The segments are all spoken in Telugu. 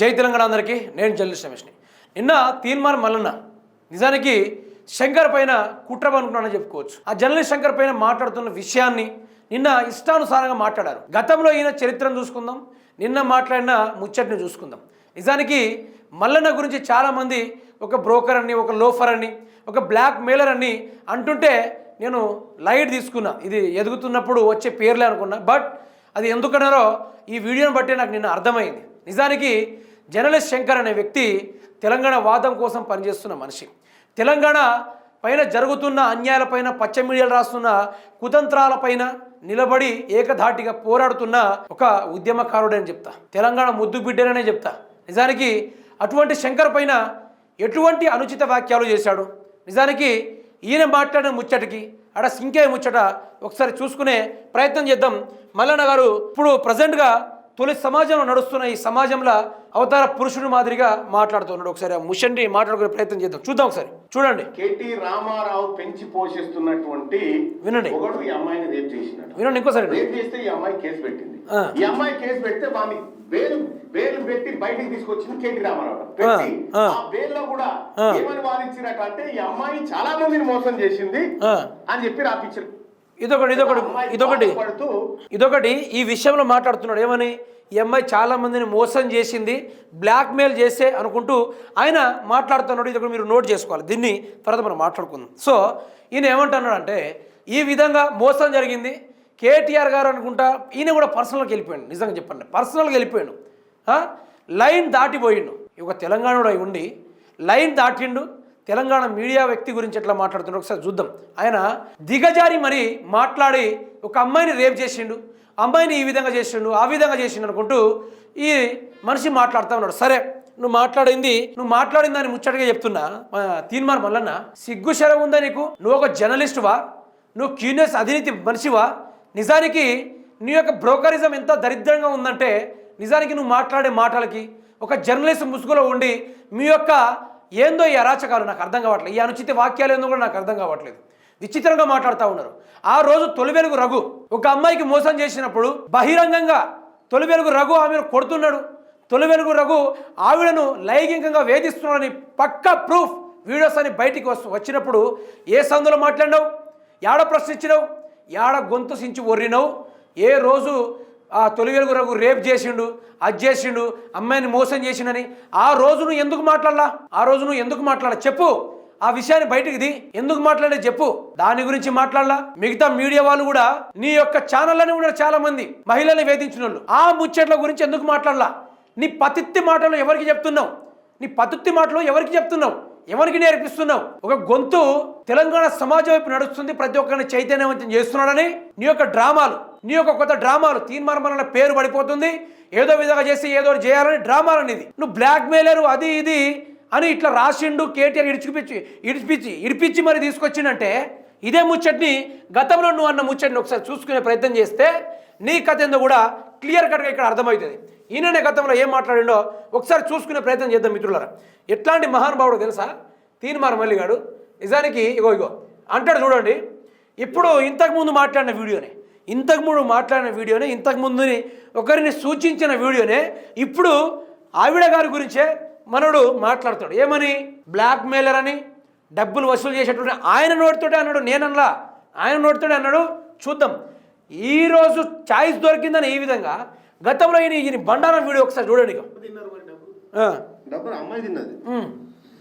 జై తెలంగాణ అందరికీ. నేను జర్నలిస్ట్ రమేష్ని నిన్న తీన్మార్ మల్లన్న నిజానికి శంకర్ పైన కుట్ర అనుకున్నానని చెప్పుకోవచ్చు. ఆ జర్నలిస్ట్ శంకర్ పైన మాట్లాడుతున్న విషయాన్ని నిన్న ఇష్టానుసారంగా మాట్లాడారు. గతంలో ఈయన చరిత్రను చూసుకుందాం నిన్న మాట్లాడిన ముచ్చటిని చూసుకుందాం. నిజానికి మల్లన్న గురించి చాలామంది ఒక బ్రోకర్ అని ఒక లోఫర్ అని ఒక బ్లాక్ మెయిలర్ అని అంటుంటే నేను లైట్ తీసుకున్నా. ఇది ఎదుగుతున్నప్పుడు వచ్చే పేర్లే అనుకున్నా. బట్ అది ఎందుకన్నారో ఈ వీడియోని బట్టి నాకు నిన్న అర్థమైంది. నిజానికి జర్నలిస్ట్ శంకర్ అనే వ్యక్తి తెలంగాణ వాదం కోసం పనిచేస్తున్న మనిషి. తెలంగాణ పైన జరుగుతున్న అన్యాయాలపైన పచ్చ మీడియాలు రాస్తున్న కుతంత్రాలపైన నిలబడి ఏకధాటిగా పోరాడుతున్న ఒక ఉద్యమకారుడని చెప్తా. తెలంగాణ ముద్దు బిడ్డననే చెప్తా. నిజానికి అటువంటి శంకర్ పైన ఎటువంటి అనుచిత వ్యాఖ్యలు చేశాడు? నిజానికి ఈయన మాట్లాడిన ముచ్చటికి అక్కడ సింకే ముచ్చట ఒకసారి చూసుకునే ప్రయత్నం చేద్దాం. మల్లన్న గారు ఇప్పుడు ప్రజెంట్గా తొలి సమాజంలో నడుస్తున్న ఈ సమాజంలో అవతార పురుషుడు మాదిరిగా మాట్లాడుతున్నాడు ఒకసారి ఆ ముషండి మాట్లాడుకునే ప్రయత్నం చేద్దాం చూద్దాం ఒకసారి చూడండి కేటీ రామారావు పెంచి పోషిస్తున్నటువంటి వినండి. ఒకడు ఈ అమ్మాయిని రేప్ చేసినాడు వినండి ఇంకోసారి. రేప్ చేస్తే ఈ అమ్మాయి కేసు పెట్టింది. ఈ అమ్మాయి కేసు పెడితే వాని బెయిల్ బెయిల్ పెట్టి బయటికి తీసుకొచ్చింది కేటీ రామారావు పెట్టి ఆ. కూడా. ఏమని వాదించినట్టు అంటే ఈ అమ్మాయి చాలా మందిని మోసం చేసింది. అని చెప్పి రాపించారు ఇదొకటి ఇదొకటి ఇదొకటి. ఇదొకటి ఈ విషయంలో మాట్లాడుతున్నాడు. ఏమని? ఈ అమ్మాయి చాలా మందిని మోసం చేసింది బ్లాక్మెయిల్ చేసే అనుకుంటూ ఆయన మాట్లాడుతున్నాడు. ఇది ఒకటి మీరు నోట్ చేసుకోవాలి. దీన్ని తర్వాత మనం మాట్లాడుకుందాం. సో ఈయన ఏమంటున్నాడు అంటే ఈ విధంగా మోసం జరిగింది. కేటీఆర్ గారు అనుకుంటా ఈయన కూడా పర్సనల్కి వెళ్ళిపోయాడు. నిజంగా చెప్పండి. పర్సనల్గా వెళ్ళిపోయాడు? లైన్ దాటిపోయిండు. ఒక తెలంగాణలో ఉండి లైన్ దాటిండు. తెలంగాణ మీడియా వ్యక్తి గురించి ఎట్లా మాట్లాడుతున్నాడు ఒకసారి చూద్దాం. ఆయన దిగజారి మరి మాట్లాడి ఒక అమ్మాయిని రేప్ చేసిండు. అమ్మాయిని ఈ విధంగా చేసిండు ఆ విధంగా చేసిండు అనుకుంటూ ఈ మనిషి మాట్లాడుతూ ఉన్నాడు. సరే నువ్వు మాట్లాడింది నువ్వు మాట్లాడింది అని ముచ్చటగా చెప్తున్నా తీర్మానం మల్లన్న సిగ్గు శరం ఉందా నీకు? నువ్వు ఒక జర్నలిస్టువా నువ్వు క్యూనియస్ అధినీతి మనిషివా నిజానికి నీ యొక్క బ్రోకరిజం ఎంత దరిద్రంగా ఉందంటే నిజానికి నువ్వు మాట్లాడే మాటలకి ఒక జర్నలిస్ట్ ముసుగులో ఉండి మీ యొక్క ఏందో ఈ అరాచకాలు నాకు అర్థం కావట్లేదు. ఈ అనుచిత వాక్యాలు ఏందో కూడా నాకు అర్థం కావట్లేదు. విచిత్రంగా మాట్లాడుతూ ఉన్నారు. ఆ రోజు తొలివెలుగు రఘు ఒక అమ్మాయికి మోసం చేసినప్పుడు బహిరంగంగా తొలి వెలుగు రఘు ఆమెను కొడుతున్నాడు. తొలి వెలుగు రఘు ఆవిడను లైంగికంగా వేధిస్తున్నాడని పక్క ప్రూఫ్ వీడియోస్ అని బయటికి వస్తు వచ్చినప్పుడు ఏ సందులో మాట్లాడినావు? యాడ ప్రశ్నించినావు? యాడ గొంతు సించి ఒర్రినావు? ఏ రోజు ఆ తొలి వెలుగురకు రేప్ చేసిండు అది చేసిండు అమ్మాయిని మోసం చేసిండని ఆ రోజు నువ్వు ఎందుకు మాట్లాడలా? ఆ రోజు నువ్వు ఎందుకు మాట్లాడ చెప్పు. ఆ విషయాన్ని బయటికి ది. ఎందుకు మాట్లాడే చెప్పు. దాని గురించి మాట్లాడలా. మిగతా మీడియా వాళ్ళు కూడా నీ యొక్క ఛానళ్ళని కూడా చాలా మంది మహిళల్ని వేధించిన వాళ్ళు ఆ ముచ్చట్ల గురించి ఎందుకు మాట్లాడలా? నీ పతిత్తి మాటలు ఎవరికి చెప్తున్నావు? నీ పతిత్తి మాటలు ఎవరికి చెప్తున్నావు? ఎవరికి నేర్పిస్తున్నావు? ఒక గొంతు తెలంగాణ సమాజం వైపు నడుస్తుంది ప్రతి ఒక్కరిని చైతన్యవంతం చేస్తున్నాడని నీ యొక్క డ్రామాలు నీ యొక్క కొత్త డ్రామాలు తీర్మానం పేరు పడిపోతుంది. ఏదో విధంగా చేసి ఏదో చేయాలని డ్రామాలు అనేది. నువ్వు బ్లాక్ మెయిలరు అది ఇది అని ఇట్లా రాసిండు కేటీఆర్ ఇడిచిపిచ్చి ఇడిచిపిచ్చి ఇడిపించి మరి తీసుకొచ్చిండంటే ఇదే ముచ్చట్ని గతంలో నువ్వు అన్న ముచ్చట్ని ఒకసారి చూసుకునే ప్రయత్నం చేస్తే నీ కథ ఏందో కూడా క్లియర్ కట్గా ఇక్కడ అర్థమవుతుంది. ఈయననే గతంలో ఏం మాట్లాడిండో ఒకసారి చూసుకునే ప్రయత్నం చేద్దాం మిత్రులారా. ఎట్లాంటి మహానుభావుడు తెలుసా? తీన్మార్ మల్లిగాడు. నిజానికి ఇగో ఇగో అంటాడు చూడండి ఇప్పుడు ఇంతకుముందు మాట్లాడిన వీడియోనే ఇంతకుముందు మాట్లాడిన వీడియోనే ఇంతకుముందుని ఒకరిని సూచించిన వీడియోనే ఇప్పుడు ఆవిడ గారి గురించే మనడు మాట్లాడతాడు. ఏమని? బ్లాక్ మెయిలర్ అని డబ్బులు వసూలు చేసేటువంటి ఆయన నోటితోటే అన్నాడు నేనన్నా ఆయన నోటితోటే అన్నాడు చూద్దాం. ఈరోజు ఛాయిస్ దొరికిందని ఈ విధంగా గతంలో ఈయన ఈయన బండారం వీడియో ఒకసారి చూడండి ఇక. డబ్బులు అమ్మాయి తిన్నది.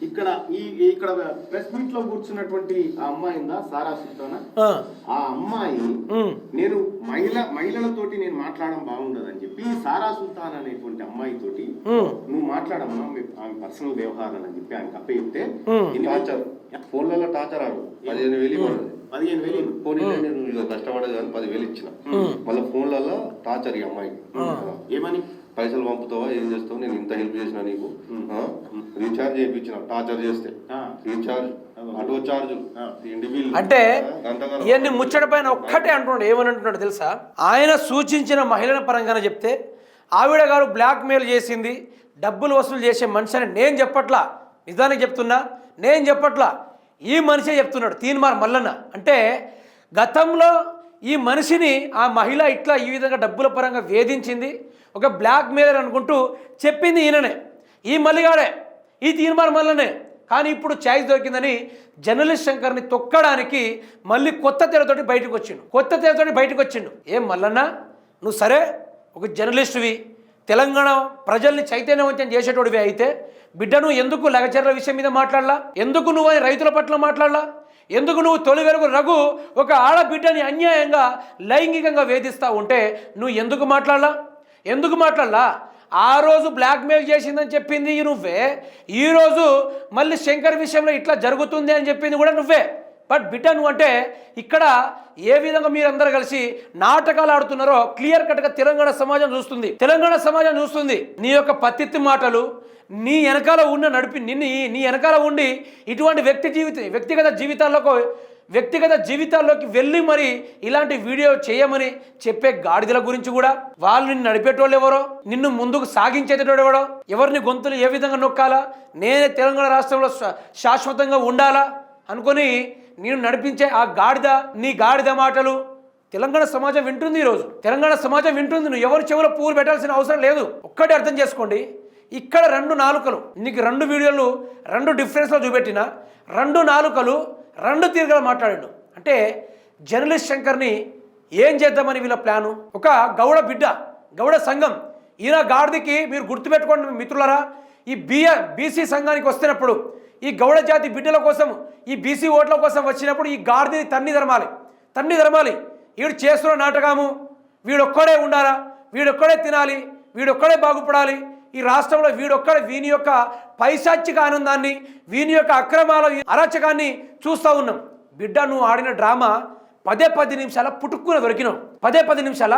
ఇక్కడ ఈ ఇక్కడ ప్రెస్ మీట్లో కూర్చున్నటువంటి ఆ అమ్మాయి ఉందా? సారా సుల్తానా? ఆ, ఆ అమ్మాయి నేను మహిళ మహిళలతోటి నేను మాట్లాడడం బాగుండదని చెప్పి ఈ సారా సుల్తాన్ అనేటువంటి అమ్మాయి తోటి నువ్వు మాట్లాడమ్మా ఆమె పర్సనల్ వ్యవహారాలు అని చెప్పి ఆమె కప్ప చెప్తే టార్చర్ ఫోన్లలో టార్చర్ ఆడు పదిహేను వేలు పదిహేను వేలు ఫోన్ నేను ఇక కష్టపడేది కానీ పదివేలు ఇచ్చిన. మళ్ళీ ఫోన్లలో టార్చర్ ఈ అమ్మాయి. ఏమని? పైసలు పంపుతావా? ఏం చేస్తావు? నేను ఇంత హెల్ప్ చేసిన నీకు? రీఛార్జ్ చేయించిన టార్చర్ చేస్తే. రీఛార్జ్ ఆటో చార్జ్ అంటే ఇవన్నీ ముచ్చట పైన ఒక్కటే అంటున్నాడు. ఏమని అంటున్నాడు తెలుసా? ఆయన సూచించిన మహిళల పరంగానే చెప్తే ఆవిడ గారు బ్లాక్ మెయిల్ చేసింది డబ్బులు వసూలు చేసే మనిషి అని నేను చెప్పట్లా. నిజానికి చెప్తున్నా నేను చెప్పట్లా. ఈ మనిషే చెప్తున్నాడు తీన్మార్ మల్లన్న. అంటే గతంలో ఈ మనిషిని ఆ మహిళ ఇట్లా ఈ విధంగా డబ్బుల పరంగా వేధించింది ఒక బ్లాక్ మెయిలర్ అనుకుంటూ చెప్పింది ఈయననే. ఈ మల్లిగాడే ఈ తీన్మార్ మల్లనే. కానీ ఇప్పుడు ఛాయిస్ దొరికిందని జర్నలిస్ట్ శంకర్ని తొక్కడానికి మళ్ళీ కొత్త తెరతోటి బయటకు వచ్చిండు కొత్త తెరతోటి బయటకు వచ్చిండు ఏం మల్లన్న నువ్వు సరే ఒక జర్నలిస్టువి. తెలంగాణ ప్రజల్ని చైతన్యవంతం చేసేటోడివి అయితే బిడ్డ నువ్వు ఎందుకు లగచర్ల విషయం మీద మాట్లాడలా? ఎందుకు నువ్వు అని రైతుల పట్ల మాట్లాడలా? ఎందుకు నువ్వు తొలి వెలుగు రఘు ఒక ఆడబిడ్డని అన్యాయంగా లైంగికంగా వేధిస్తూ ఉంటే నువ్వు ఎందుకు మాట్లాడలా? ఎందుకు మాట్లాడలా? ఆ రోజు బ్లాక్మెయిల్ చేసిందని చెప్పింది నువ్వే. ఈరోజు మళ్ళీ శంకర్ విషయంలో ఇట్లా జరుగుతుంది అని చెప్పింది కూడా నువ్వే. బట్ బిడ్డ నువ్వు అంటే ఇక్కడ ఏ విధంగా మీరందరూ కలిసి నాటకాలు ఆడుతున్నారో క్లియర్ కట్గా తెలంగాణ సమాజం చూస్తుంది. తెలంగాణ సమాజం చూస్తుంది. నీ యొక్క పత్తిత్తి మాటలు నీ వెనకాల ఉన్న నడిపి నిన్ను నీ వెనకాల ఉండి ఇటువంటి వ్యక్తి జీవిత వ్యక్తిగత జీవితాల్లోకి వ్యక్తిగత జీవితాల్లోకి వెళ్ళి మరి ఇలాంటి వీడియో చేయమని చెప్పే గాడిదల గురించి కూడా వాళ్ళు నిన్ను నడిపేటోళ్ళు ఎవరో నిన్ను ముందుకు సాగించేటోడు ఎవడో ఎవరిని గొంతులు ఏ విధంగా నొక్కాలా నేనే తెలంగాణ రాష్ట్రంలో శా- శాశ్వతంగా ఉండాలా అనుకొని నేను నడిపించే ఆ గాడిద నీ గాడిద మాటలు తెలంగాణ సమాజం వింటుంది ఈరోజు. తెలంగాణ సమాజం వింటుంది. నువ్వు ఎవరు చెవులో పూలు పెట్టాల్సిన అవసరం లేదు. ఒక్కటి అర్థం చేసుకోండి. ఇక్కడ రెండు నాలుకలు నీకు రెండు వీడియోలు రెండు డిఫరెన్స్లో చూపెట్టిన రెండు నాలుకలు రెండు తీరుగా మాట్లాడాడు. అంటే జర్నలిస్ట్ శంకర్ని ఏం చేద్దామని వీళ్ళ ప్లాను? ఒక గౌడ బిడ్డ గౌడ సంఘం. ఈయన గాడిదకి మీరు గుర్తుపెట్టుకోండి మిత్రులరా ఈ బిఏ బీసీ సంఘానికి వస్తున్నప్పుడు ఈ గౌడ జాతి బిడ్డల కోసం ఈ బీసీ ఓట్ల కోసం వచ్చినప్పుడు ఈ గాడిదని తన్ని ధర్మాలి తన్ని ధర్మాలి వీడు చేస్తున్న నాటకము వీడొక్కడే ఉండాలా? వీడొక్కడే తినాలి. వీడొక్కడే బాగుపడాలి. ఈ రాష్ట్రంలో వీడొక్కడే వీని యొక్క పైశాచిక ఆనందాన్ని వీని యొక్క అక్రమాల అరాచకాన్ని చూస్తూ ఉన్నాం. బిడ్డ నువ్వు ఆడిన డ్రామా పదే పది నిమిషాల పుట్టుక్కున దొరికినావు. పదే పది నిమిషాల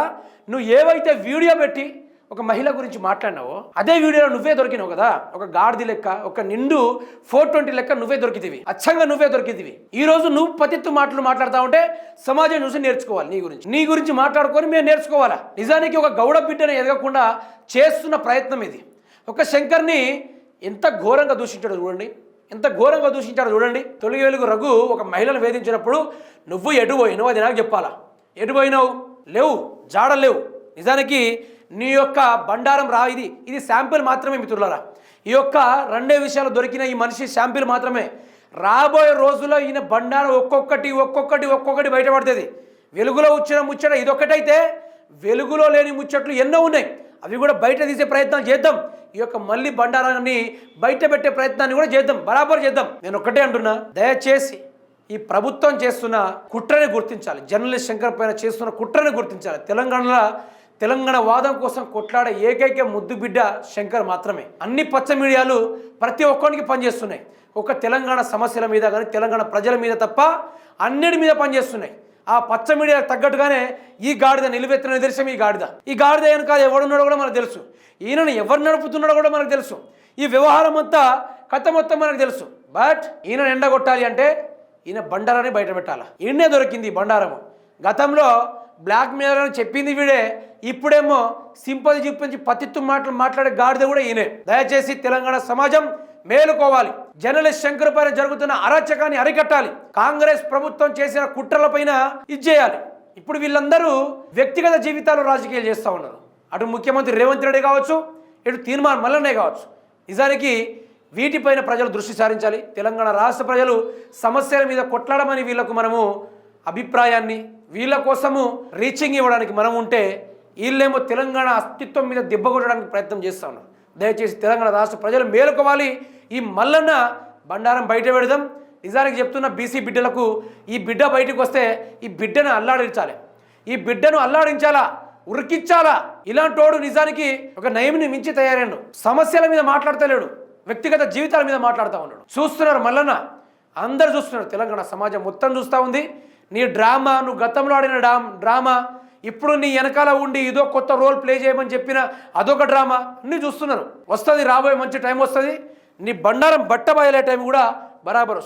నువ్వు ఏవైతే వీడియో పెట్టి ఒక మహిళ గురించి మాట్లాడినావో అదే వీడియోలో నువ్వే దొరికినావు కదా? ఒక గాడిది లెక్క ఒక నిండు ఫోర్ ట్వంటీ లెక్క నువ్వే దొరికితివి. అచ్చంగా నువ్వే దొరికితివి. ఈ రోజు నువ్వు పతిత్తు మాటలు మాట్లాడుతా ఉంటే సమాజం చూసి నేర్చుకోవాలి నీ గురించి. నీ గురించి మాట్లాడుకొని మేము నేర్చుకోవాలా? నిజానికి ఒక గౌడ బిడ్డను ఎదగకుండా చేస్తున్న ప్రయత్నం ఇది. ఒక శంకర్ని ఎంత ఘోరంగా దూషించాడు చూడండి. ఎంత ఘోరంగా దూషించాడో చూడండి. తొలిగి వెలుగు రఘు ఒక మహిళను వేధించినప్పుడు నువ్వు ఎటు పోయినావు అది నాకు చెప్పాలా? ఎటు పోయినావు? లేవు జాడ లేవు. నిజానికి నీ యొక్క బండారం రా ఇది ఇది శాంపిల్ మాత్రమే మిత్రులరా ఈ యొక్క రెండే విషయాలు దొరికిన ఈ మనిషి శాంపిల్ మాత్రమే. రాబోయే రోజుల్లో ఈయన బండారం ఒక్కొక్కటి ఒక్కొక్కటి ఒక్కొక్కటి బయటపడుతుంది. వెలుగులో వచ్చిన ముచ్చట ఇదొక్కటైతే వెలుగులో లేని ముచ్చట్లు ఎన్నో ఉన్నాయి. అవి కూడా బయట తీసే ప్రయత్నాలు చేద్దాం. ఈ యొక్క మళ్ళీ బండారాన్ని బయట పెట్టే ప్రయత్నాన్ని కూడా చేద్దాం. బరాబర్ చేద్దాం. నేను ఒక్కటే అంటున్నా దయచేసి ఈ ప్రభుత్వం చేస్తున్న కుట్రని గుర్తించాలి. జర్నలిస్ట్ శంకర్ పైన చేస్తున్న కుట్రని గుర్తించాలి. తెలంగాణలో తెలంగాణ వాదం కోసం కొట్లాడే ఏకైక ముద్దు బిడ్డ శంకర్ మాత్రమే. అన్ని పచ్చ మీడియాలు ప్రతి ఒక్కరికి పనిచేస్తున్నాయి. ఒక తెలంగాణ సమస్యల మీద కానీ తెలంగాణ ప్రజల మీద తప్ప అన్నిటి మీద పనిచేస్తున్నాయి. ఆ పచ్చ మీడియా తగ్గట్టుగానే ఈ గాడిద నిలువెత్తిన నిదర్శనం ఈ గాడిద. ఈ గాడిద వెనక ఎవడున్నాడో కూడా మనకు తెలుసు. ఈయనను ఎవరు నడుపుతున్నాడో కూడా మనకు తెలుసు. ఈ వ్యవహారం అంతా కథ మొత్తం మనకు తెలుసు. బట్ ఈయన ఎండగొట్టాలి అంటే ఈయన బండారాన్ని బయట పెట్టాలి? ఈయనే దొరికింది ఈ బండారము. గతంలో బ్లాక్ మెయిల్ అని చెప్పింది వీడే. ఇప్పుడేమో సింపతి చూపించి పతిత్తు మాటలు మాట్లాడే గాడిద కూడా ఈయనే. దయచేసి తెలంగాణ సమాజం మేలుకోవాలి. జర్నలిస్ట్ శంకర్ పైన జరుగుతున్న అరాచకాన్ని అరికట్టాలి. కాంగ్రెస్ ప్రభుత్వం చేసిన కుట్రలపైన ఇది చేయాలి ఇప్పుడు వీళ్ళందరూ వ్యక్తిగత జీవితాలు రాజకీయాలు చేస్తూ ఉన్నారు. అటు ముఖ్యమంత్రి రేవంత్ రెడ్డి కావచ్చు ఇటు తీర్మాన్ మల్లనే కావచ్చు. నిజానికి వీటిపైన ప్రజలు దృష్టి సారించాలి. తెలంగాణ రాష్ట్ర ప్రజలు సమస్యల మీద కొట్లాడమని వీళ్ళకు మనము అభిప్రాయాన్ని వీళ్ళ కోసము రీచింగ్ ఇవ్వడానికి మనం ఉంటే వీళ్ళేమో తెలంగాణ అస్తిత్వం మీద దెబ్బ కొట్టడానికి ప్రయత్నం చేస్తూ ఉన్నారు. దయచేసి తెలంగాణ రాష్ట్ర ప్రజలు మేలుకోవాలి. ఈ మల్లన్న బండారం బయట పెడదాం. నిజానికి చెప్తున్న బీసీ బిడ్డలకు ఈ బిడ్డ బయటకు వస్తే ఈ బిడ్డను అల్లాడించాలి. ఈ బిడ్డను అల్లాడించాలా? ఉరికిచ్చాలా? ఇలాంటోడు నిజానికి ఒక నయమిని మించి తయారాడు. సమస్యల మీద మాట్లాడతలేడు. వ్యక్తిగత జీవితాల మీద మాట్లాడుతూ ఉన్నాడు. చూస్తున్నారు మల్లన్న? అందరు చూస్తున్నారు. తెలంగాణ సమాజం మొత్తం చూస్తూ ఉంది. నీ డ్రామా నువ్వు గతంలో ఆడిన డ్రా డ్రామా ఇప్పుడు నీ వెనకాల ఉండి ఇదో కొత్త రోల్ ప్లే చేయమని చెప్పిన అదొక డ్రామా అన్నీ చూస్తున్నారు. వస్తుంది రాబోయే మంచి టైం వస్తుంది. నీ బండారం బట్ట బయలే టైం కూడా బరాబర్ వస్తుంది.